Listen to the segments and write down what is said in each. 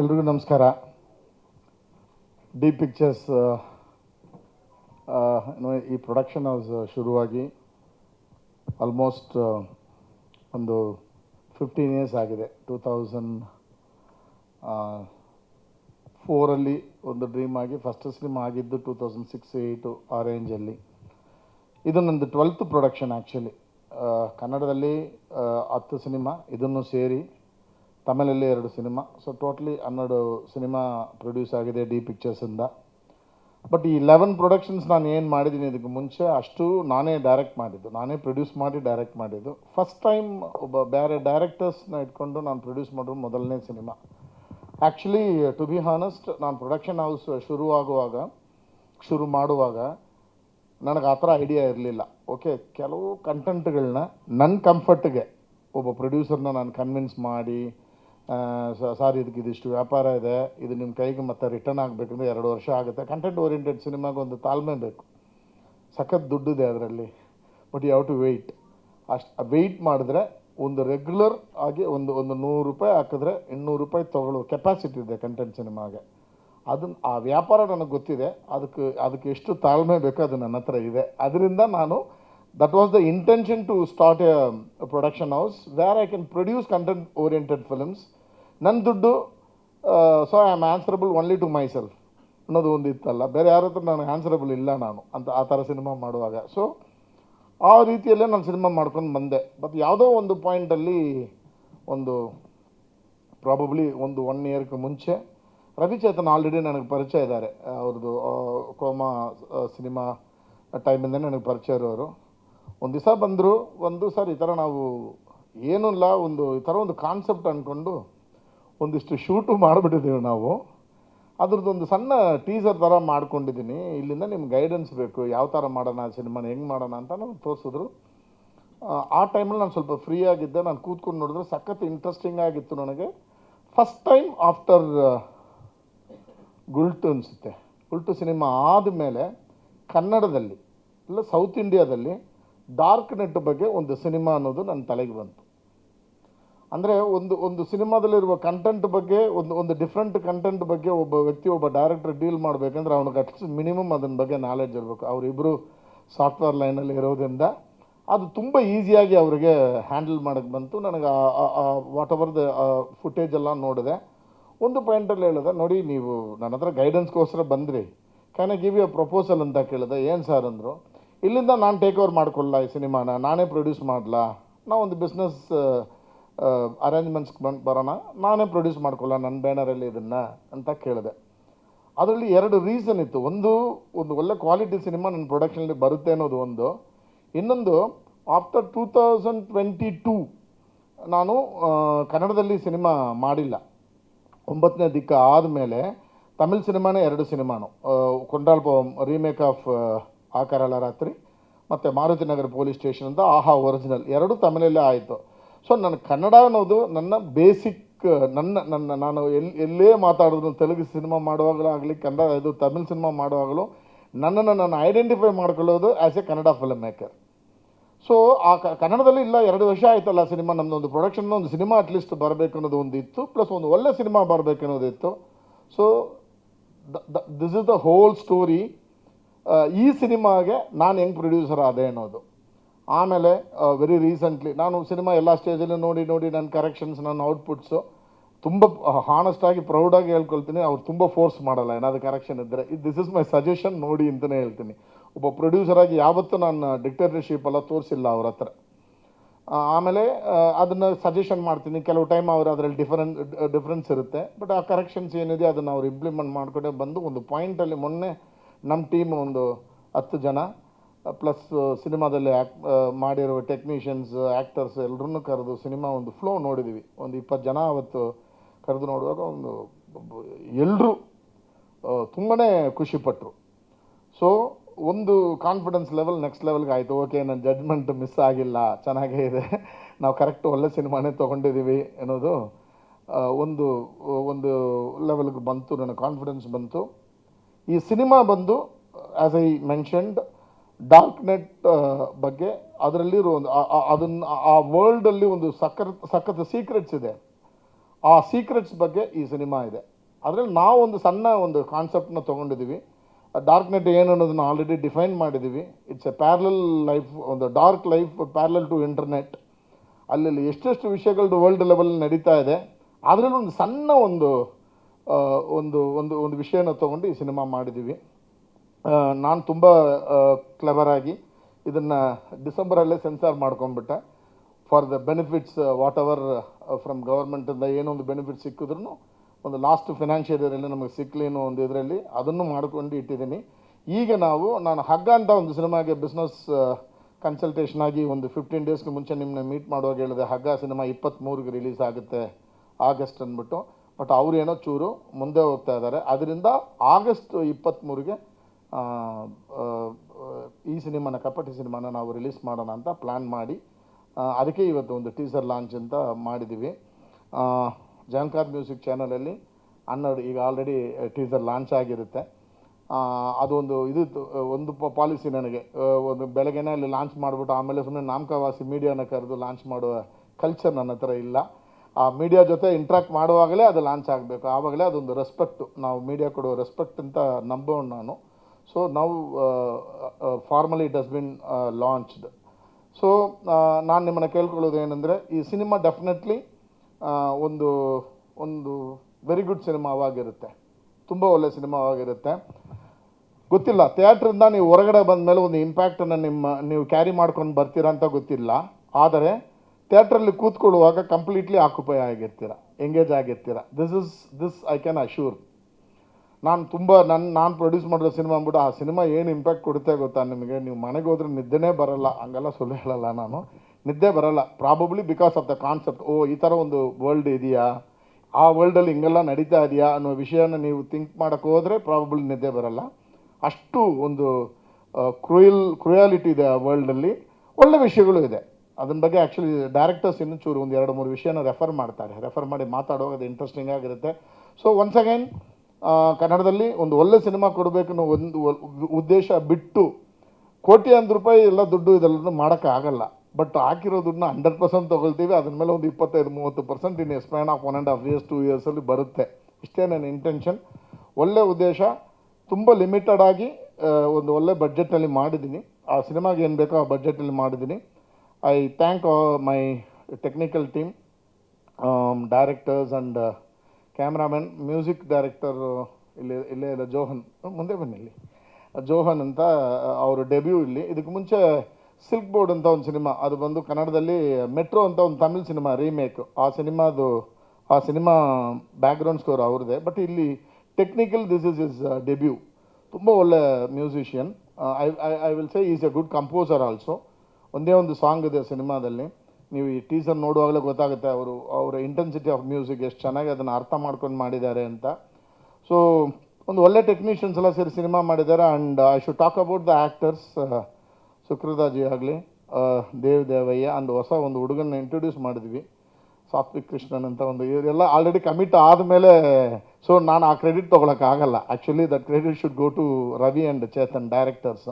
ಎಲ್ರಿಗೂ ನಮಸ್ಕಾರ. D pictures ಈ ಪ್ರೊಡಕ್ಷನ್ ಹೌಸ್ ಶುರುವಾಗಿ ಆಲ್ಮೋಸ್ಟ್ ಒಂದು ಫಿಫ್ಟೀನ್ ಇಯರ್ಸ್ ಆಗಿದೆ. ಟೂ ತೌಸಂಡ್ ಫೋರಲ್ಲಿ ಒಂದು ಡ್ರೀಮ್ ಆಗಿ ಫಸ್ಟ್ ಸಿನಿಮಾ ಆಗಿದ್ದು ಟೂ ತೌಸಂಡ್ ಸಿಕ್ಸ್ ಏಯ್ಟು ಆ ರೇಂಜಲ್ಲಿ ಇದು ನಂದು ಟ್ವೆಲ್ತ್ ಪ್ರೊಡಕ್ಷನ್ ಆ್ಯಕ್ಚುಲಿ ಕನ್ನಡದಲ್ಲಿ ಹತ್ತು ಸಿನಿಮಾ ಇದನ್ನು ಸೇರಿ ತಮಿಳಲ್ಲಿ ಎರಡು ಸಿನಿಮಾ. ಸೊ ಟೋಟ್ಲಿ ಹನ್ನೆರಡು ಸಿನಿಮಾ ಪ್ರೊಡ್ಯೂಸ್ ಆಗಿದೆ ಡಿ ಪಿಕ್ಚರ್ಸಿಂದ ಬಟ್ ಈ ಲೆವೆನ್ ಪ್ರೊಡಕ್ಷನ್ಸ್ ನಾನು ಏನು ಮಾಡಿದ್ದೀನಿ ಇದಕ್ಕೆ ಮುಂಚೆ, ಅಷ್ಟು ನಾನೇ ಡೈರೆಕ್ಟ್ ಮಾಡಿದ್ದು. ನಾನೇ ಪ್ರೊಡ್ಯೂಸ್ ಮಾಡಿ ಡೈರೆಕ್ಟ್ ಮಾಡಿದ್ದು. ಫಸ್ಟ್ ಟೈಮ್ ಒಬ್ಬ ಬೇರೆ ಡೈರೆಕ್ಟರ್ಸ್ನ ಇಟ್ಕೊಂಡು ನಾನು ಪ್ರೊಡ್ಯೂಸ್ ಮಾಡಿರೋ ಮೊದಲನೇ cinema. Actually to be honest ನಾನು ಪ್ರೊಡಕ್ಷನ್ ಹೌಸ್ ಶುರುವಾಗುವಾಗ, ಶುರು ಮಾಡುವಾಗ ನನಗೆ ಆ ಥರ ಐಡಿಯಾ ಇರಲಿಲ್ಲ. ಓಕೆ ಕೆಲವು ಕಂಟೆಂಟ್ಗಳನ್ನ ನನ್ನ ಕಂಫರ್ಟ್ಗೆ ಒಬ್ಬ ಪ್ರೊಡ್ಯೂಸರ್ನ ನಾನು ಕನ್ವಿನ್ಸ್ ಮಾಡಿ ಸಾರಿ, ಇದಕ್ಕೆ ಇದಿಷ್ಟು ವ್ಯಾಪಾರ ಇದೆ. ಇದು ನಿಮ್ಮ ಕೈಗೆ ಮತ್ತೆ ರಿಟರ್ನ್ ಆಗಬೇಕಂದ್ರೆ ಎರಡು ವರ್ಷ ಆಗುತ್ತೆ. ಕಂಟೆಂಟ್ ಓರಿಯೆಂಟೆಡ್ ಸಿನಿಮಾಗೆ ಒಂದು ತಾಳ್ಮೆ ಬೇಕು. ಸಖತ್ ದುಡ್ಡಿದೆ ಅದರಲ್ಲಿ. ಬಟ್ ಯಾವ್ ಟು ವೆಯ್ಟ್ ಅಷ್ಟು ವೆಯ್ಟ್ ಮಾಡಿದ್ರೆ ಒಂದು ರೆಗ್ಯುಲರ್ ಆಗಿ ಒಂದು ಒಂದು ನೂರು ರೂಪಾಯಿ ಹಾಕಿದ್ರೆ ಇನ್ನೂರು ರೂಪಾಯಿ ತೊಗೊಳ್ಳೋ ಕೆಪಾಸಿಟಿ ಇದೆ ಕಂಟೆಂಟ್ ಸಿನಿಮಾಗೆ ಅದನ್ನು ಆ ವ್ಯಾಪಾರ ನನಗೆ ಗೊತ್ತಿದೆ. ಅದಕ್ಕೆ ಅದಕ್ಕೆ ಎಷ್ಟು ತಾಳ್ಮೆ ಬೇಕೋ ಅದು ನನ್ನ ಹತ್ರ ಇದೆ. ಅದರಿಂದ ನಾನು that was the intention to start a production house where I can produce content oriented films ನನ್ನ ದುಡ್ಡು so I am answerable only to myself ಅನ್ನೋದು ಒಂದು ಇತ್ತಲ್ಲ. ಬೇರೆ ಯಾರ ಹತ್ರ ನಾನು ಆನ್ಸರಬಲ್ ಇಲ್ಲ ನಾನು ಅಂತ ಆ ಥರ ಸಿನಿಮಾ ಮಾಡುವಾಗ. ಸೊ ಆ ರೀತಿಯಲ್ಲೇ ನಾನು ಸಿನಿಮಾ ಮಾಡ್ಕೊಂಡು ಬಂದೆ. ಬಟ್ ಯಾವುದೋ ಒಂದು ಪಾಯಿಂಟಲ್ಲಿ ಒಂದು ಪ್ರಾಬಬ್ಲಿ ಒಂದು ಒನ್ ಇಯರ್ಗೆ ಮುಂಚೆ ರವಿಚೇತನ್ ಆಲ್ರೆಡಿ ನನಗೆ ಪರಿಚಯ ಇದ್ದಾರೆ. ಅವ್ರದ್ದು ಕೋಮಾ ಸಿನಿಮಾ ಟೈಮಿಂದ ನನಗೆ ಪರಿಚಯ ಇರೋರು. ಒಂದು ದಿವಸ ಬಂದರು, ಒಂದು ಸರ್ ಈ ಥರ ನಾವು ಏನೂ ಇಲ್ಲ ಒಂದು ಈ ಥರ ಒಂದು ಕಾನ್ಸೆಪ್ಟ್ ಅಂದ್ಕೊಂಡು ಒಂದಿಷ್ಟು ಶೂಟು ಮಾಡಿಬಿಟ್ಟಿದ್ದೀವಿ ನಾವು. ಅದ್ರದ್ದು ಒಂದು ಸಣ್ಣ ಟೀಸರ್ ಥರ ಮಾಡ್ಕೊಂಡಿದ್ದೀನಿ ಇಲ್ಲಿಂದ ನಿಮ್ಗೆ ಗೈಡೆನ್ಸ್ ಬೇಕು, ಯಾವ ಥರ ಮಾಡೋಣ, ಸಿನಿಮಾನ ಹೆಂಗೆ ಮಾಡೋಣ ಅಂತ ನಾನು ತೋರಿಸಿದ್ರು. ಆ ಟೈಮಲ್ಲಿ ನಾನು ಸ್ವಲ್ಪ ಫ್ರೀ ಆಗಿದ್ದೆ. ನಾನು ಕೂತ್ಕೊಂಡು ನೋಡಿದ್ರೆ ಸಖತ್ ಇಂಟ್ರೆಸ್ಟಿಂಗ್ ಆಗಿತ್ತು ನನಗೆ. ಫಸ್ಟ್ ಟೈಮ್ ಆಫ್ಟರ್ ಗುಲ್ಟು ಅನಿಸುತ್ತೆ. ಗುಲ್ಟು ಸಿನಿಮಾ ಆದಮೇಲೆ ಕನ್ನಡದಲ್ಲಿ, ಇಲ್ಲ ಸೌತ್ ಇಂಡಿಯಾದಲ್ಲಿ ಡಾರ್ಕ್ ನೆಟ್ ಬಗ್ಗೆ ಒಂದು ಸಿನಿಮಾ ಅನ್ನೋದು ನನ್ನ ತಲೆಗೆ ಬಂತು. ಅಂದರೆ ಒಂದು ಒಂದು ಸಿನಿಮಾದಲ್ಲಿರುವ ಕಂಟೆಂಟ್ ಬಗ್ಗೆ, ಒಂದು ಒಂದು ಡಿಫ್ರೆಂಟ್ ಕಂಟೆಂಟ್ ಬಗ್ಗೆ ಒಬ್ಬ ವ್ಯಕ್ತಿ, ಒಬ್ಬ ಡೈರೆಕ್ಟರ್ ಡೀಲ್ ಮಾಡಬೇಕಂದ್ರೆ ಅವ್ನಿಗೆ ಅಟ್ಲೀಸ್ಟ್ ಮಿನಿಮಮ್ ಅದನ್ನ ಬಗ್ಗೆ ನಾಲೆಡ್ಜ್ ಇರಬೇಕು. ಅವರಿಬ್ಬರು ಸಾಫ್ಟ್ವೇರ್ ಲೈನಲ್ಲಿ ಇರೋದ್ರಿಂದ ಅದು ತುಂಬ ಈಸಿಯಾಗಿ ಅವರಿಗೆ ಹ್ಯಾಂಡಲ್ ಮಾಡೋಕ್ಕೆ ಬಂತು. ನನಗೆ ವಾಟ್ ಎವರ್ ದ ಫುಟೇಜ್ ಎಲ್ಲ ನೋಡಿದೆ. ಒಂದು ಪಾಯಿಂಟಲ್ಲಿ ಹೇಳಿದೆ, ನೋಡಿ, ನೀವು ನನ್ನ ಹತ್ರ ಗೈಡೆನ್ಸ್ಗೋಸ್ಕರ ಬಂದ್ರಿ. Can I give you proposal ಅಂತ ಕೇಳಿದೆ. ಏನು ಸರ್ ಅಂದರು. ಇಲ್ಲಿಂದ ನಾನು ಟೇಕ್ ಓವರ್ ಮಾಡ್ಕೊಳ್ಳ ಈ ಸಿನಿಮಾನ. ನಾನೇ ಪ್ರೊಡ್ಯೂಸ್ ಮಾಡಲಾ? ಒಂದು ಬಿಸ್ನೆಸ್ ಅರೇಂಜ್ಮೆಂಟ್ಸ್ಗೆ ಬಂದು ಬರೋಣ. ನಾನೇ ಪ್ರೊಡ್ಯೂಸ್ ಮಾಡ್ಕೊಳ್ಳ ನನ್ನ ಬ್ಯಾನರಲ್ಲಿ ಇದನ್ನು ಅಂತ ಕೇಳಿದೆ. ಅದರಲ್ಲಿ ಎರಡು ರೀಸನ್ ಇತ್ತು. ಒಂದು ಒಂದು ಒಳ್ಳೆ ಕ್ವಾಲಿಟಿ ಸಿನಿಮಾ ನನ್ನ ಪ್ರೊಡಕ್ಷನಲ್ಲಿ ಬರುತ್ತೆ ಅನ್ನೋದು ಒಂದು. ಇನ್ನೊಂದು after two thousand twenty two ನಾನು ಕನ್ನಡದಲ್ಲಿ ಸಿನಿಮಾ ಮಾಡಿಲ್ಲ. ಒಂಬತ್ತನೇ ದಿಕ್ಕ ಆದಮೇಲೆ ತಮಿಳ್ ಸಿನಿಮಾನೇ ಎರಡು ಸಿನಿಮಾನು. ಕೊಂಡಾಲ್ಪ ರೀಮೇಕ್ ಆಫ್ ಆ ಕರಾಳ ರಾತ್ರಿ. ಮತ್ತು ಮಾರುತಿ ನಗರ ಪೊಲೀಸ್ ಸ್ಟೇಷನ್ ಅಂತ ಆಹಾ ಒರಿಜಿನಲ್ ಎರಡು ತಮಿಳಲ್ಲೇ ಆಯಿತು. ಸೊ, ನನ್ನ ಕನ್ನಡ ಅನ್ನೋದು ನನ್ನ ಬೇಸಿಕ್, ನನ್ನ ನನ್ನ, ನಾನು ಎಲ್ಲಿ ಎಲ್ಲೇ ಮಾತಾಡಿದ್ರು ತೆಲುಗು ಸಿನಿಮಾ ಮಾಡುವಾಗಲೂ ಆಗಲಿ, ಕನ್ನಡ, ಇದು ತಮಿಳ್ ಸಿನಿಮಾ ಮಾಡುವಾಗಲೂ ನನ್ನನ್ನು ನಾನು ಐಡೆಂಟಿಫೈ ಮಾಡ್ಕೊಳ್ಳೋದು as a Kannada film maker so, ಆ ಕನ್ನಡದಲ್ಲಿ ಇಲ್ಲ, ಎರಡು ವರ್ಷ ಆಯ್ತಲ್ಲ ಸಿನಿಮಾ ನಮ್ಮದು ಒಂದು ಪ್ರೊಡಕ್ಷನ್ ಒಂದು ಸಿನಿಮಾ ಅಟ್ಲೀಸ್ಟ್ ಬರಬೇಕು ಅನ್ನೋದು ಒಂದು ಇತ್ತು ಪ್ಲಸ್ ಒಂದು ಒಳ್ಳೆ ಸಿನಿಮಾ ಬರಬೇಕು ಅನ್ನೋದಿತ್ತು so this is the whole story ಈ ಸಿನಿಮಾಗೆ ನಾನು ಹೆಂಗೆ ಪ್ರೊಡ್ಯೂಸರ್ ಆದೆ ಅನ್ನೋದು. ಆಮೇಲೆ ವೆರಿ ರೀಸೆಂಟ್ಲಿ ನಾನು ಸಿನಿಮಾ ಎಲ್ಲ ಸ್ಟೇಜಲ್ಲೂ ನೋಡಿ ನೋಡಿ ನನ್ನ ಕರೆಕ್ಷನ್ಸ್ ನನ್ನ ಔಟ್ಪುಟ್ಸು ತುಂಬ ಹಾನೆಸ್ಟಾಗಿ ಪ್ರೌಡಾಗಿ ಹೇಳ್ಕೊಳ್ತೀನಿ. ಅವ್ರು ತುಂಬ ಫೋರ್ಸ್ ಮಾಡಲ್ಲ, ಏನಾದರೂ ಕರೆಕ್ಷನ್ ಇದ್ದರೆ ದಿಸ್ ಇಸ್ ಮೈ ಸಜೆಷನ್ ನೋಡಿ ಅಂತಲೇ ಹೇಳ್ತೀನಿ. ಒಬ್ಬ ಪ್ರೊಡ್ಯೂಸರಾಗಿ ಯಾವತ್ತೂ ನಾನು ಡಿಕ್ಟೇಟರ್ಶಿಪ್ ಎಲ್ಲ ತೋರಿಸಿಲ್ಲ ಅವ್ರ ಹತ್ರ. ಆಮೇಲೆ ಅದನ್ನು ಸಜೆಷನ್ ಮಾಡ್ತೀನಿ. ಕೆಲವು ಟೈಮ್ ಅವರು ಅದರಲ್ಲಿ ಡಿಫರೆನ್ ಡಿಫ್ರೆನ್ಸ್ ಇರುತ್ತೆ. ಬಟ್ ಆ ಕರೆಕ್ಷನ್ಸ್ ಏನಿದೆ, ಅದನ್ನು ಅವ್ರು ಇಂಪ್ಲಿಮೆಂಟ್ ಮಾಡಿಕೊಂಡೇ ಬಂದು ಒಂದು ಪಾಯಿಂಟಲ್ಲಿ ಮೊನ್ನೆ ನಮ್ಮ ಟೀಮ್ ಒಂದು ಹತ್ತು ಜನ ಪ್ಲಸ್ ಸಿನಿಮಾದಲ್ಲಿ ಆ್ಯಕ್ ಮಾಡಿರೋ ಟೆಕ್ನಿಷಿಯನ್ಸ್ ಆ್ಯಕ್ಟರ್ಸ್ ಎಲ್ಲರನ್ನೂ ಕರೆದು ಸಿನಿಮಾ ಒಂದು ಫ್ಲೋ ನೋಡಿದ್ದೀವಿ ಒಂದು ಇಪ್ಪತ್ತು ಜನ ಅವತ್ತು ಕರೆದು ನೋಡುವಾಗ ಒಂದು ಎಲ್ಲರೂ ತುಂಬಾ ಖುಷಿಪಟ್ಟರು ಸೊ ಒಂದು ಕಾನ್ಫಿಡೆನ್ಸ್ ಲೆವೆಲ್ ನೆಕ್ಸ್ಟ್ ಲೆವೆಲ್ಗೆ ಆಯಿತು. ಓಕೆ ನನ್ನ ಜಡ್ಜ್ಮೆಂಟ್ ಮಿಸ್ ಆಗಿಲ್ಲ, ಚೆನ್ನಾಗೇ ಇದೆ. ನಾವು ಕರೆಕ್ಟ್ ಒಳ್ಳೆ ಸಿನಿಮಾನೇ ತೊಗೊಂಡಿದ್ದೀವಿ ಅನ್ನೋದು ಒಂದು ಒಂದು ಲೆವೆಲ್ಗೆ ಬಂತು ನನಗೆ ಕಾನ್ಫಿಡೆನ್ಸ್ ಬಂತು. ಈ ಸಿನಿಮಾ ಬಂದು as I mentioned dark net ಬಗ್ಗೆ ಅದರಲ್ಲಿರೋ ಒಂದು ಅದನ್ನು, ಆ- ವರ್ಲ್ಡಲ್ಲಿ ಒಂದು ಸಖತ್ ಸಖತ್ ಸೀಕ್ರೆಟ್ಸ್ ಇದೆ. ಆ ಸೀಕ್ರೆಟ್ಸ್ ಬಗ್ಗೆ ಈ ಸಿನಿಮಾ ಇದೆ. ಅದರಲ್ಲಿ ನಾವು ಒಂದು ಸಣ್ಣ ಒಂದು ಕಾನ್ಸೆಪ್ಟನ್ನ ತೊಗೊಂಡಿದ್ದೀವಿ. ಡಾರ್ಕ್ ನೆಟ್ ಏನು ಅನ್ನೋದನ್ನ ಆಲ್ರೆಡಿ ಡಿಫೈನ್ ಮಾಡಿದ್ದೀವಿ. ಇಟ್ಸ್ ಎ ಪ್ಯಾರಲಲ್ ಲೈಫ್ ಒಂದು dark life parallel to internet ಅಲ್ಲಿ ಎಷ್ಟೆಷ್ಟು ವಿಷಯಗಳು ವರ್ಲ್ಡ್ ಲೆವೆಲ್ ನಡೀತಾ ಇದೆ. ಅದರಲ್ಲಿ ಒಂದು ಸಣ್ಣ ಒಂದು ಒಂದು ಒಂದು ಒಂದು ವಿಷಯನ ತಗೊಂಡು ಈ ಸಿನಿಮಾ ಮಾಡಿದ್ದೀವಿ. ನಾನು ತುಂಬ ಕ್ಲೆವರಾಗಿ ಇದನ್ನು ಡಿಸೆಂಬರಲ್ಲೇ censor ಮಾಡ್ಕೊಂಬಿಟ್ಟೆ for the benefits whatever from ಗೌರ್ಮೆಂಟಿಂದ ಏನೊಂದು ಬೆನಿಫಿಟ್ ಸಿಕ್ಕಿದ್ರು ಒಂದು ಲಾಸ್ಟ್ ಫಿನಾನ್ಷಿಯಲ್ ಇಯರಲ್ಲಿ ನಮಗೆ ಸಿಕ್ಕಲಿ ಅನ್ನೋ ಒಂದು ಇದರಲ್ಲಿ ಅದನ್ನು ಮಾಡ್ಕೊಂಡು ಇಟ್ಟಿದ್ದೀನಿ. ಈಗ ನಾವು, ನಾನು ಹಗ್ಗ ಅಂತ ಒಂದು ಸಿನಿಮಾಗೆ ಬಿಸ್ನೆಸ್ ಕನ್ಸಲ್ಟೇಷನ್ ಆಗಿ ಒಂದು ಫಿಫ್ಟೀನ್ ಡೇಸ್ಗೆ ಮುಂಚೆ ನಿಮ್ಮನ್ನ ಮೀಟ್ ಮಾಡುವಾಗ ಹೇಳಿದೆ, ಹಗ್ಗ ಸಿನಿಮಾ ಇಪ್ಪತ್ತ್ಮೂರಿಗೆ ರಿಲೀಸ್ ಆಗುತ್ತೆ ಆಗಸ್ಟ್ ಅಂದ್ಬಿಟ್ಟು. ಬಟ್ ಅವ್ರು ಏನೋ ಚೂರು ಮುಂದೆ ಹೋಗ್ತಾ ಇದ್ದಾರೆ. ಅದರಿಂದ ಆಗಸ್ಟ್ ಇಪ್ಪತ್ತ್ಮೂರಿಗೆ ಈ ಸಿನಿಮಾನ ಕಪಟಿ ಸಿನಿಮಾನ ನಾವು ರಿಲೀಸ್ ಮಾಡೋಣ ಅಂತ ಪ್ಲ್ಯಾನ್ ಮಾಡಿ ಅದಕ್ಕೆ ಇವತ್ತು ಒಂದು ಟೀಸರ್ ಲಾಂಚ್ ಅಂತ ಮಾಡಿದ್ದೀವಿ. ಜಾನ್ಕಾರ್ ಮ್ಯೂಸಿಕ್ ಚಾನಲಲ್ಲಿ ಹನ್ನೆರಡು, ಈಗ ಆಲ್ರೆಡಿ ಟೀಸರ್ ಲಾಂಚ್ ಆಗಿರುತ್ತೆ. ಅದೊಂದು ಇದು, ಒಂದು ಪಾಲಿಸಿ ನನಗೆ. ಒಂದು ಬೆಳಗ್ಗೆನೇ ಅಲ್ಲಿ ಲಾಂಚ್ ಮಾಡಿಬಿಟ್ಟು ಆಮೇಲೆ ಸುಮ್ಮನೆ ನಾಮಕವಾಸಿ ಮೀಡಿಯಾನ ಕರೆದು ಲಾಂಚ್ ಮಾಡುವ ಕಲ್ಚರ್ ನನ್ನ ಹತ್ರ ಇಲ್ಲ. ಆ ಮೀಡಿಯಾ ಜೊತೆ ಇಂಟ್ರಾಕ್ಟ್ ಮಾಡುವಾಗಲೇ ಅದು ಲಾಂಚ್ ಆಗಬೇಕು. ಆವಾಗಲೇ ಅದೊಂದು ರೆಸ್ಪೆಕ್ಟು ನಾವು ಮೀಡಿಯಾ ಕೊಡುವ ರೆಸ್ಪೆಕ್ಟ್ ಅಂತ ನಂಬೋಣ ನಾನು. ಸೊ ನಾವು formally it has been launched so ನಾನು ನಿಮ್ಮನ್ನು ಕೇಳ್ಕೊಳ್ಳೋದು ಏನಂದರೆ, ಈ ಸಿನಿಮಾ ಡೆಫಿನೆಟ್ಲಿ ಒಂದು ಒಂದು ವೆರಿ ಗುಡ್ ಸಿನಿಮಾವಾಗಿರುತ್ತೆ ತುಂಬ ಒಳ್ಳೆ ಸಿನಿಮಾವಾಗಿರುತ್ತೆ ಗೊತ್ತಿಲ್ಲ, ಥಿಯೇಟ್ರಿಂದ ನೀವು ಹೊರಗಡೆ ಬಂದ ಮೇಲೆ ಒಂದು ಇಂಪ್ಯಾಕ್ಟನ್ನು ನಿಮ್ಮ, ನೀವು ಕ್ಯಾರಿ ಮಾಡ್ಕೊಂಡು ಬರ್ತೀರಾ ಅಂತ ಗೊತ್ತಿಲ್ಲ. ಆದರೆ ಥಿಯೇಟ್ರಲ್ಲಿ ಕೂತ್ಕೊಳ್ಳುವಾಗ ಕಂಪ್ಲೀಟ್ಲಿ ಆಕ್ಯುಪೈ ಆಗಿರ್ತೀರ, engage ಆಗಿರ್ತೀರ. This is this I can assure ನಾನು ತುಂಬ ನನ್ನ ನಾನು ಪ್ರೊಡ್ಯೂಸ್ ಮಾಡಿರೋ ಸಿನಿಮಾ ಅಂದ್ಬಿಟ್ಟು ಆ ಸಿನಿಮಾ ಏನು ಇಂಪ್ಯಾಕ್ಟ್ ಕೊಡುತ್ತೆ ಗೊತ್ತಾ ನಿಮಗೆ? ನೀವು ಮನೆಗೆ ಹೋದ್ರೆ ನಿದ್ದೆನೇ ಬರಲ್ಲ. ಹಂಗೆಲ್ಲ ಸುಳ್ಳು ಹೇಳಲ್ಲ ನಾನು. ನಿದ್ದೆ ಬರಲ್ಲ. Probably because of the concept ಓ, ಈ ಥರ ಒಂದು ವರ್ಲ್ಡ್ ಇದೆಯಾ? ಆ ವರ್ಲ್ಡಲ್ಲಿ ಹಿಂಗೆಲ್ಲ ನಡೀತಾ ಇದೆಯಾ? ಅನ್ನೋ ವಿಷಯನ ನೀವು ಥಿಂಕ್ ಮಾಡೋಕ್ಕೆ ಹೋದರೆ ಪ್ರಾಬಬ್ಲಿ ನಿದ್ದೆ ಬರಲ್ಲ. ಅಷ್ಟು ಒಂದು ಕ್ರೂಯಲ್ ಕ್ರೂಯಾಲಿಟಿ ಇದೆ ಆ ವರ್ಲ್ಡಲ್ಲಿ ಒಳ್ಳೆ ವಿಷಯಗಳು ಇದೆ. ಅದನ್ನ ಬಗ್ಗೆ ಆ್ಯಕ್ಚುಲಿ ಡೈರೆಕ್ಟರ್ಸ್ ಇನ್ನೂ ಚೂರು ಒಂದು ಎರಡು ಮೂರು ವಿಷಯನ ರೆಫರ್ ಮಾಡ್ತಾರೆ. ರೆಫರ್ ಮಾಡಿ ಮಾತಾಡುವಾಗ ಅದು ಇಂಟ್ರೆಸ್ಟಿಂಗ್ ಆಗಿರುತ್ತೆ. ಸೊ ಒನ್ಸ್ ಅಗೈನ್ ಕನ್ನಡದಲ್ಲಿ ಒಂದು ಒಳ್ಳೆ ಸಿನಿಮಾ ಕೊಡಬೇಕು ಅನ್ನೋ ಒಂದು ಉದ್ದೇಶ ಬಿಟ್ಟು ಕೋಟ್ಯಾಂತರ ರೂಪಾಯಿ ಎಲ್ಲ ದುಡ್ಡು ಇದೆಲ್ಲ ಮಾಡೋಕ್ಕಾಗಲ್ಲ ಬಟ್ ಹಾಕಿರೋ ದುಡ್ಡನ್ನ ಹಂಡ್ರೆಡ್ ಪರ್ಸೆಂಟ್ ತೊಗೊಳ್ತೀವಿ. ಅದ್ರ ಮೇಲೆ ಒಂದು ಇಪ್ಪತ್ತೈದು, ಮೂವತ್ತು ಪರ್ಸೆಂಟ್ ಇನ್ನು span of one and half years two ಇಯರ್ಸಲ್ಲಿ ಬರುತ್ತೆ. ಇಷ್ಟೇ ನನ್ನ ಇಂಟೆನ್ಷನ್ ಒಳ್ಳೆ ಉದ್ದೇಶ, ತುಂಬ ಲಿಮಿಟೆಡ್ ಆಗಿ ಒಂದು ಒಳ್ಳೆ ಬಡ್ಜೆಟ್ನಲ್ಲಿ ಮಾಡಿದ್ದೀನಿ. ಆ ಸಿನಿಮಾಗೆ ಏನು ಬೇಕೋ ಆ ಬಡ್ಜೆಟಲ್ಲಿ ಮಾಡಿದ್ದೀನಿ. I thank my technical team directors and cameraman music director ಇಲ್ಲಿ, ಇಲ್ಲೇ ಇಲ್ಲ ಜೋಹನ್ ಮುಂದೆ ಬನ್ನಿ ಇಲ್ಲಿ. ಜೋಹನ್ ಅಂತ ಅವರು ಡೆಬ್ಯೂ ಇಲ್ಲಿ. ಇದಕ್ಕೆ ಮುಂಚೆ ಸಿಲ್ಕ್ ಬೋರ್ಡ್ ಅಂತ ಒಂದು ಸಿನಿಮಾ, ಅದು ಬಂದು ಕನ್ನಡದಲ್ಲಿ ಮೆಟ್ರೋ ಅಂತ ಒಂದು ತಮಿಳ್ ಸಿನಿಮಾ ರೀಮೇಕ್ ಆ ಸಿನಿಮಾದು, ಆ ಸಿನಿಮಾ ಬ್ಯಾಕ್ಗ್ರೌಂಡ್ ಸ್ಕೋರ್ ಅವ್ರದ್ದೇ. ಬಟ್ ಇಲ್ಲಿ technical this is is debut ತುಂಬ ಒಳ್ಳೆ musician I I will say is a good composer also ಒಂದೇ ಒಂದು ಸಾಂಗ್ ಇದೆ ಸಿನಿಮಾದಲ್ಲಿ. ನೀವು ಈ ಟೀಸರ್ ನೋಡುವಾಗಲೇ ಗೊತ್ತಾಗುತ್ತೆ ಅವರು, ಅವರ ಇಂಟೆನ್ಸಿಟಿ ಆಫ್ ಮ್ಯೂಸಿಕ್ ಎಷ್ಟು ಚೆನ್ನಾಗಿ ಅದನ್ನು ಅರ್ಥ ಮಾಡ್ಕೊಂಡು ಮಾಡಿದ್ದಾರೆ ಅಂತ. ಸೊ ಒಂದು ಒಳ್ಳೆ ಟೆಕ್ನಿಷಿಯನ್ಸ್ ಎಲ್ಲ ಸೇರಿ ಸಿನಿಮಾ ಮಾಡಿದ್ದಾರೆ and I should talk about the actors ಸುಕೃತಾಜಿ ಆಗಲಿ ದೇವ್ ದೇವಯ್ಯ ಅಂಡ್ ಹೊಸ ಒಂದು ಹುಡುಗನ ಇಂಟ್ರೊಡ್ಯೂಸ್ ಮಾಡಿದ್ವಿ. ಸಾತ್ವಿಕ್ ಕೃಷ್ಣನ್ ಅಂತ ಒಂದು, ಇವರೆಲ್ಲ ಆಲ್ರೆಡಿ ಕಮಿಟ್ ಆದಮೇಲೆ ಸೊ ನಾನು ಆ credit ತೊಗೊಳಕ್ಕಾಗಲ್ಲ actually that credit should go to Ravi and Chetan directors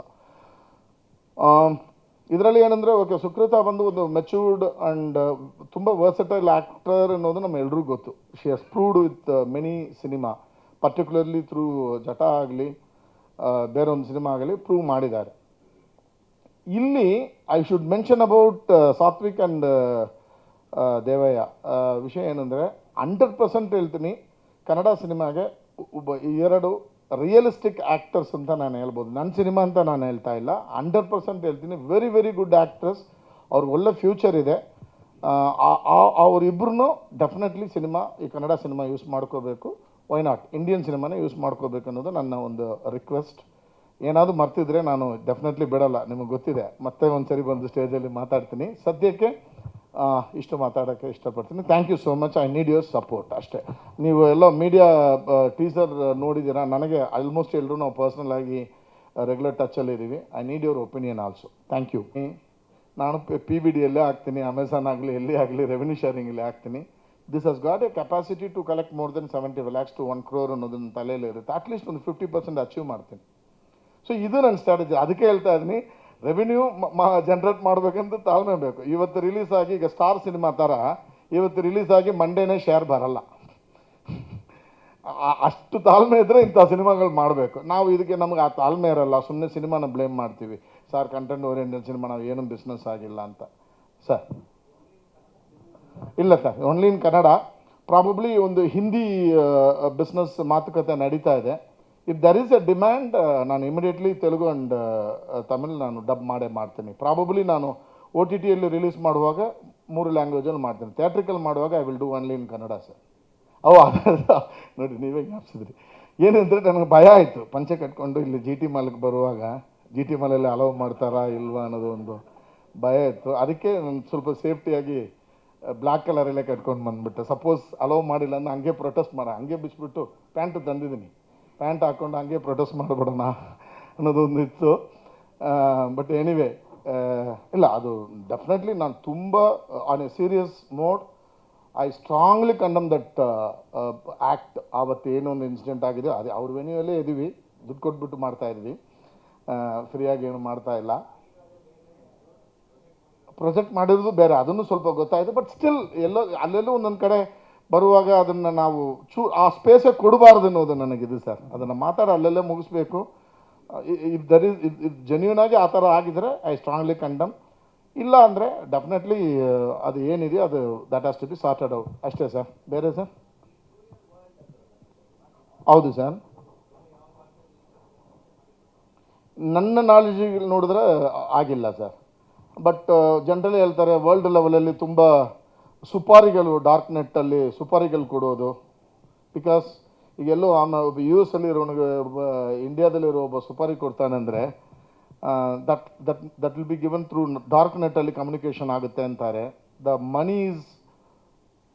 ಇದರಲ್ಲಿ ಏನಂದರೆ ಓಕೆ ಸುಕೃತ ಬಂದು ಒಂದು ಮೆಚೂರ್ಡ್ ಆ್ಯಂಡ್ ತುಂಬ ವರ್ಸಟೈಲ್ ಆ್ಯಕ್ಟರ್ ಅನ್ನೋದು ನಮ್ಮ ಎಲ್ರಿಗೂ ಗೊತ್ತು. She has proved with many cinema particularly through Jatta ಆಗಲಿ ಬೇರೊಂದು ಸಿನಿಮಾ ಆಗಲಿ ಪ್ರೂವ್ ಮಾಡಿದ್ದಾರೆ. ಇಲ್ಲಿ I should mention about Sathvik and Devaiah ವಿಷಯ ಏನಂದರೆ ಹಂಡ್ರೆಡ್ ಪರ್ಸೆಂಟ್ ಹೇಳ್ತೀನಿ, ಕನ್ನಡ ಸಿನಿಮಾಗೆ ಒಬ್ಬ ಎರಡು ರಿಯಲಿಸ್ಟಿಕ್ ಆ್ಯಕ್ಟರ್ಸ್ ಅಂತ ನಾನು ಹೇಳ್ಬೋದು. ನನ್ನ ಸಿನಿಮಾ ಅಂತ ನಾನು ಹೇಳ್ತಾ ಇಲ್ಲ. ಹಂಡ್ರೆಡ್ ಪರ್ಸೆಂಟ್ ಹೇಳ್ತೀನಿ. ವೆರಿ ವೆರಿ ಗುಡ್ ಆ್ಯಕ್ಟ್ರಸ್ ಅವ್ರಿಗೆ ಒಳ್ಳೆ ಫ್ಯೂಚರ್ ಇದೆ. ಅವರಿಬ್ಬರೂ ಡೆಫಿನೆಟ್ಲಿ ಸಿನಿಮಾ, ಈ ಕನ್ನಡ ಸಿನಿಮಾ ಯೂಸ್ ಮಾಡ್ಕೋಬೇಕು. ವೈ ನಾಟ್ ಇಂಡಿಯನ್ ಸಿನಿಮಾನೇ ಯೂಸ್ ಮಾಡ್ಕೋಬೇಕು ಅನ್ನೋದು ನನ್ನ ಒಂದು ರಿಕ್ವೆಸ್ಟ್ ಏನಾದರೂ ಮರ್ತಿದ್ರೆ ನಾನು ಡೆಫಿನೆಟ್ಲಿ ಬಿಡಲ್ಲ. ನಿಮಗೆ ಗೊತ್ತಿದೆ. ಮತ್ತೆ ಒಂದು ಸರಿ ಬಂದು ಸ್ಟೇಜಲ್ಲಿ ಮಾತಾಡ್ತೀನಿ. ಸದ್ಯಕ್ಕೆ ಇಷ್ಟು ಮಾತಾಡೋಕ್ಕೆ ಇಷ್ಟಪಡ್ತೀನಿ. Thank you so much I need your support ಅಷ್ಟೇ. ನೀವು ಎಲ್ಲ ಮೀಡಿಯಾ ಟೀಸರ್ ನೋಡಿದ್ದೀರಾ? ನನಗೆ ಆಲ್ಮೋಸ್ಟ್ ಎಲ್ಲರೂ ನಾವು ಪರ್ಸ್ನಲ್ ಆಗಿ ರೆಗ್ಯುಲರ್ ಟಚಲ್ಲಿ ಇದ್ದೀವಿ. I need your opinion also thank you ನಾನು ಪಿ ಬಿ ಡಿಯಲ್ಲೇ ಹಾಕ್ತೀನಿ. ಅಮೆಝಾನ್ ಆಗಲಿ, ಎಲ್ಲಿ ಆಗಲಿ ರೆವೆನ್ಯೂ ಶೇರಿಂಗಲ್ಲಿ ಹಾಕ್ತೀನಿ. This has got a capacity to collect more than seventy lakhs to one crore ಅನ್ನೋದನ್ನ ತಲೆಯಲ್ಲಿ ಇರುತ್ತೆ. ಅಟ್ಲೀಸ್ಟ್ ಒಂದು ಫಿಫ್ಟಿ ಪರ್ಸೆಂಟ್ ಅಚೀವ್ ಮಾಡ್ತೀನಿ. ಸೊ ಇದು ನನ್ನ ಸ್ಟ್ರಾಟಜಿ ಅದಕ್ಕೆ ಹೇಳ್ತಾ ಇದ್ದೀನಿ. ರೆವಿನ್ಯೂ ಜನ್ರೇಟ್ ಮಾಡಬೇಕಂತ ತಾಳ್ಮೆ ಬೇಕು. ಇವತ್ತು ರಿಲೀಸ್ ಆಗಿ ಈಗ ಸ್ಟಾರ್ ಸಿನಿಮಾ ಥರ ಇವತ್ತು ರಿಲೀಸ್ ಆಗಿ ಮಂಡೇನೇ ಶೇರ್ ಬರಲ್ಲ. ಅಷ್ಟು ತಾಳ್ಮೆ ಇದ್ದರೆ ಇಂಥ ಸಿನಿಮಾಗಳು ಮಾಡಬೇಕು. ನಾವು ಇದಕ್ಕೆ ನಮ್ಗೆ ಆ ತಾಳ್ಮೆ ಇರಲ್ಲ. ಸುಮ್ಮನೆ ಸಿನಿಮಾನ ಬ್ಲೇಮ್ ಮಾಡ್ತೀವಿ. ಸರ್ ಕಂಟೆಂಟ್ ಓರಿಯೆಂಟೆಡ್ ಸಿನಿಮಾ ನಾವು ಏನೂ ಬಿಸ್ನೆಸ್ ಆಗಿಲ್ಲ ಅಂತ. ಸರ್ ಇಲ್ಲ sir only in Kannada probably ಒಂದು ಹಿಂದಿ ಬಿಸ್ನೆಸ್ ಮಾತುಕತೆ ನಡೀತಾ ಇದೆ. If there is a demand ನಾನು ಇಮಿಡಿಯೇಟ್ಲಿ ತೆಲುಗು ಆ್ಯಂಡ್ ತಮಿಳ್ ನಾನು ಡಬ್ ಮಾಡೇ ಮಾಡ್ತೀನಿ. ಪ್ರಾಬಬ್ಲಿ ನಾನು ಒ ಟಿ ಟಿಯಲ್ಲಿ ರಿಲೀಸ್ ಮಾಡುವಾಗ ಮೂರು ಲ್ಯಾಂಗ್ವೇಜಲ್ಲಿ ಮಾಡ್ತೀನಿ. ಥಿಯೇಟ್ರಿಕಲ್ ಮಾಡುವಾಗ I will do only in Kannada sir ಅವು ನೋಡಿ, ನೀವೇ ಜ್ಞಾಪಿಸಿದ್ರಿ. ಏನಂದರೆ ನನಗೆ ಭಯ ಆಯಿತು. ಪಂಚೆ ಕಟ್ಕೊಂಡು ಇಲ್ಲಿ ಜಿ ಟಿ ಮಾಲ್ಗೆ ಬರುವಾಗ ಜಿ ಟಿ ಮಾಲಲ್ಲಿ ಅಲೌ ಮಾಡ್ತಾರಾ ಇಲ್ವಾ ಅನ್ನೋದು ಒಂದು ಭಯ ಇತ್ತು. ಅದಕ್ಕೆ ನಾನು ಸ್ವಲ್ಪ ಸೇಫ್ಟಿಯಾಗಿ ಬ್ಲ್ಯಾಕ್ ಕಲರಲ್ಲೇ ಕಟ್ಕೊಂಡು ಬಂದ್ಬಿಟ್ಟೆ. ಸಪೋಸ್ ಅಲೌ ಮಾಡಿಲ್ಲ ಅಂದ್ರೆ ಹಂಗೆ ಪ್ರೊಟೆಸ್ಟ್ ಮಾಡೋ. ಹಂಗೆ ಬಿಚ್ಬಿಟ್ಟು ಪ್ಯಾಂಟು ತಂದಿದ್ದೀನಿ. ಪ್ಯಾಂಟ್ ಹಾಕ್ಕೊಂಡು ಹಂಗೆ ಪ್ರೊಟೆಸ್ಟ್ ಮಾಡಿಬಿಡೋಣ ಅನ್ನೋದೊಂದು ಇತ್ತು. ಬಟ್ ಎನಿವೆ ಇಲ್ಲ, ಅದು ಡೆಫಿನೆಟ್ಲಿ ನಾನು ತುಂಬ on a serious mode I strongly condemn that act ಆವತ್ತು ಏನೊಂದು ಇನ್ಸಿಡೆಂಟ್ ಆಗಿದೆ ಅದೇ ಅವ್ರ ವೆನ್ಯೂಲ್ಲೇ ಇದ್ದೀವಿ ದುಡ್ಡು ಕೊಟ್ಬಿಟ್ಟು ಮಾಡ್ತಾ ಇದ್ವಿ. ಫ್ರೀಯಾಗಿ ಏನು ಮಾಡ್ತಾ ಇಲ್ಲ. ಪ್ರೊಜೆಕ್ಟ್ ಮಾಡಿರೋದು ಬೇರೆ, ಅದನ್ನು ಸ್ವಲ್ಪ ಗೊತ್ತಾಯಿತು ಬಟ್ ಸ್ಟಿಲ್ ಎಲ್ಲೋ, ಅಲ್ಲೆಲ್ಲೂ ಒಂದೊಂದು ಕಡೆ ಬರುವಾಗ ಅದನ್ನು ನಾವು ಚೂ ಆ ಸ್ಪೇಸೇ ಕೊಡಬಾರ್ದು ಅನ್ನೋದು ನನಗಿದೆ ಸರ್ ಅದನ್ನು ಮಾತಾಡ ಅಲ್ಲಲ್ಲೇ ಮುಗಿಸ್ಬೇಕು. ಇಫ್ ದರ್ ಇಸ್ ಜೆನ್ಯೂನ್ ಆಗಿ ಆ ಥರ ಆಗಿದ್ರೆ ಐ ಸ್ಟ್ರಾಂಗ್ಲಿ ಕಂಡಮ್ ಇಲ್ಲ ಅಂದರೆ ಡೆಫಿನೆಟ್ಲಿ ಅದು ಏನಿದೆಯೋ ಅದು that has to be sorted out ಅಷ್ಟೇ ಸರ್ ಬೇರೆ ಸರ್ ಹೌದು ಸರ್ ನನ್ನ ನಾಲೆಜಿಗೆ ನೋಡಿದ್ರೆ ಆಗಿಲ್ಲ ಸರ್ ಬಟ್ ಜನರಲಿ ಹೇಳ್ತಾರೆ ವರ್ಲ್ಡ್ ಲೆವೆಲಲ್ಲಿ ತುಂಬ ಸುಪಾರಿಗಳು ಡಾರ್ಕ್ ನೆಟ್ಟಲ್ಲಿ ಸುಪಾರಿಗಳು ಕೊಡೋದು. ಬಿಕಾಸ್ ಈಗೆಲ್ಲೋ ಆಮ, ಒಬ್ಬ ಯು ಎಸ್ ಅಲ್ಲಿರೋನಿಗೆ ಒಬ್ಬ ಇಂಡಿಯಾದಲ್ಲಿರೋ ಒಬ್ಬ ಸುಪಾರಿ ಕೊಡ್ತಾನೆ ಅಂದರೆ that that that will be given through dark ನೆಟ್ಟಲ್ಲಿ communication ಆಗುತ್ತೆ ಅಂತಾರೆ. The money is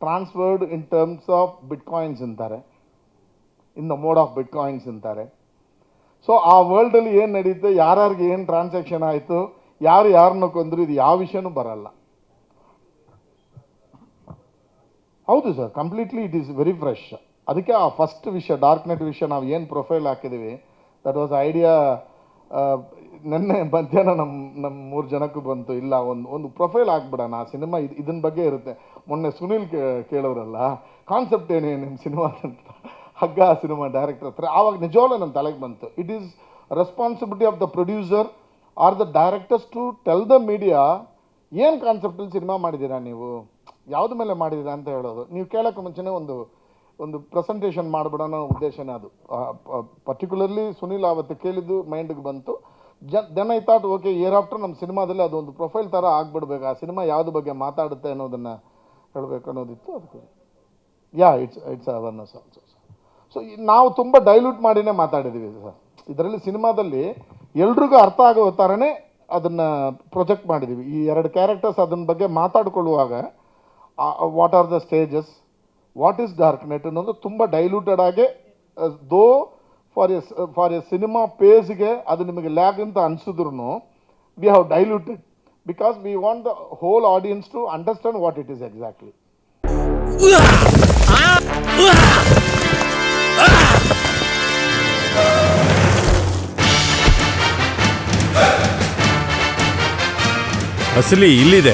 transferred in terms of bitcoins ಅಂತಾರೆ. In the mode of bitcoins ಅಂತಾರೆ. ಸೊ ಆ ವರ್ಲ್ಡಲ್ಲಿ ಏನು ನಡೀತೆ, ಯಾರ್ಯಾರಿಗೆ ಏನು ಟ್ರಾನ್ಸಾಕ್ಷನ್ ಆಯಿತು, ಯಾರು ಯಾರನ್ನ ಕೊಂದ್ರು, ಇದು ಯಾವ ವಿಷಯನೂ ಬರಲ್ಲ. ಹೌದು sir completely it is very fresh ಅದಕ್ಕೆ ಆ ಫಸ್ಟ್ ವಿಷಯ ಡಾರ್ಕ್ ನೆಟ್ ವಿಷಯ ನಾವು ಏನು ಪ್ರೊಫೈಲ್ ಹಾಕಿದ್ದೀವಿ ದಟ್ ವಾಸ್ ಐಡಿಯಾ ನಿನ್ನೆ ಮಧ್ಯಾಹ್ನ ನಮ್ಮ ನಮ್ಮ ಮೂರು ಜನಕ್ಕೂ ಬಂತು, ಇಲ್ಲ, ಒಂದು ಒಂದು ಪ್ರೊಫೈಲ್ ಹಾಕ್ಬಿಡೋಣ, ಆ ಸಿನಿಮಾ ಇದು ಇದನ್ನ ಬಗ್ಗೆ ಇರುತ್ತೆ. ಮೊನ್ನೆ ಸುನಿಲ್ ಕೇಳೋರಲ್ಲ ಕಾನ್ಸೆಪ್ಟ್ ಏನೇ ನಿಮ್ಮ ಸಿನಿಮಾ ಅಂತ. ಹಗ್ಗ ಸಿನಿಮಾ ಡೈರೆಕ್ಟರ್ ಹತ್ರ, ಆವಾಗ ನಿಜವಾಗ್ಲೂ ನನ್ನ ತಲೆಗೆ ಬಂತು. It is responsibility of the producer or the directors to tell the media ಏನು ಕಾನ್ಸೆಪ್ಟಲ್ಲಿ ಸಿನಿಮಾ ಮಾಡಿದ್ದೀರಾ ನೀವು? ಯಾವ್ದು ಮೇಲೆ ಮಾಡಿದ್ದೀರಾ ಅಂತ ಹೇಳೋದು. ನೀವು ಕೇಳೋಕ್ಕೆ ಮುಂಚೆನೇ ಒಂದು ಒಂದು ಪ್ರೆಸೆಂಟೇಷನ್ ಮಾಡಿಬಿಡೋಣ ಉದ್ದೇಶನೇ ಅದು. ಪರ್ಟಿಕ್ಯುಲರ್ಲಿ ಸುನಿಲ್ ಆವತ್ತು ಕೇಳಿದ್ದು ಮೈಂಡ್ಗೆ ಬಂತು. ಜನ then I thought okay year after ನಮ್ಮ ಸಿನಿಮಾದಲ್ಲಿ ಅದೊಂದು ಪ್ರೊಫೈಲ್ ಥರ ಆಗ್ಬಿಡ್ಬೇಕು. ಆ ಸಿನಿಮಾ ಯಾವ್ದು ಬಗ್ಗೆ ಮಾತಾಡುತ್ತೆ ಅನ್ನೋದನ್ನು ಹೇಳಬೇಕು ಅನ್ನೋದಿತ್ತು ಅದಕ್ಕೆ. Yeah it's it's awareness also so ನಾವು ತುಂಬ ಡೈಲ್ಯೂಟ್ ಮಾಡಿನೇ ಮಾತಾಡಿದ್ದೀವಿ ಸರ್. ಇದರಲ್ಲಿ ಸಿನಿಮಾದಲ್ಲಿ ಎಲ್ರಿಗೂ ಅರ್ಥ ಆಗೋ ಥರನೇ ಅದನ್ನು ಪ್ರೊಜೆಕ್ಟ್ ಮಾಡಿದ್ದೀವಿ ಈ ಎರಡು ಕ್ಯಾರೆಕ್ಟರ್ಸ್ ಅದನ್ನ ಬಗ್ಗೆ ಮಾತಾಡ್ಕೊಳ್ಳುವಾಗ what are the stages what is dark net ಅನ್ನೋದು ತುಂಬ ಡೈಲ್ಯೂಟೆಡ್ ಆಗಿ though for a for a cinema ಪೇಜ್ಗೆ ಅದು ನಿಮಗೆ ಲ್ಯಾಗ್ ಅಂತ ಅನಿಸಿದ್ರು we have diluted because we want the whole audience to understand what it is exactly ಅಸಲಿ ಇಲ್ಲಿದೆ.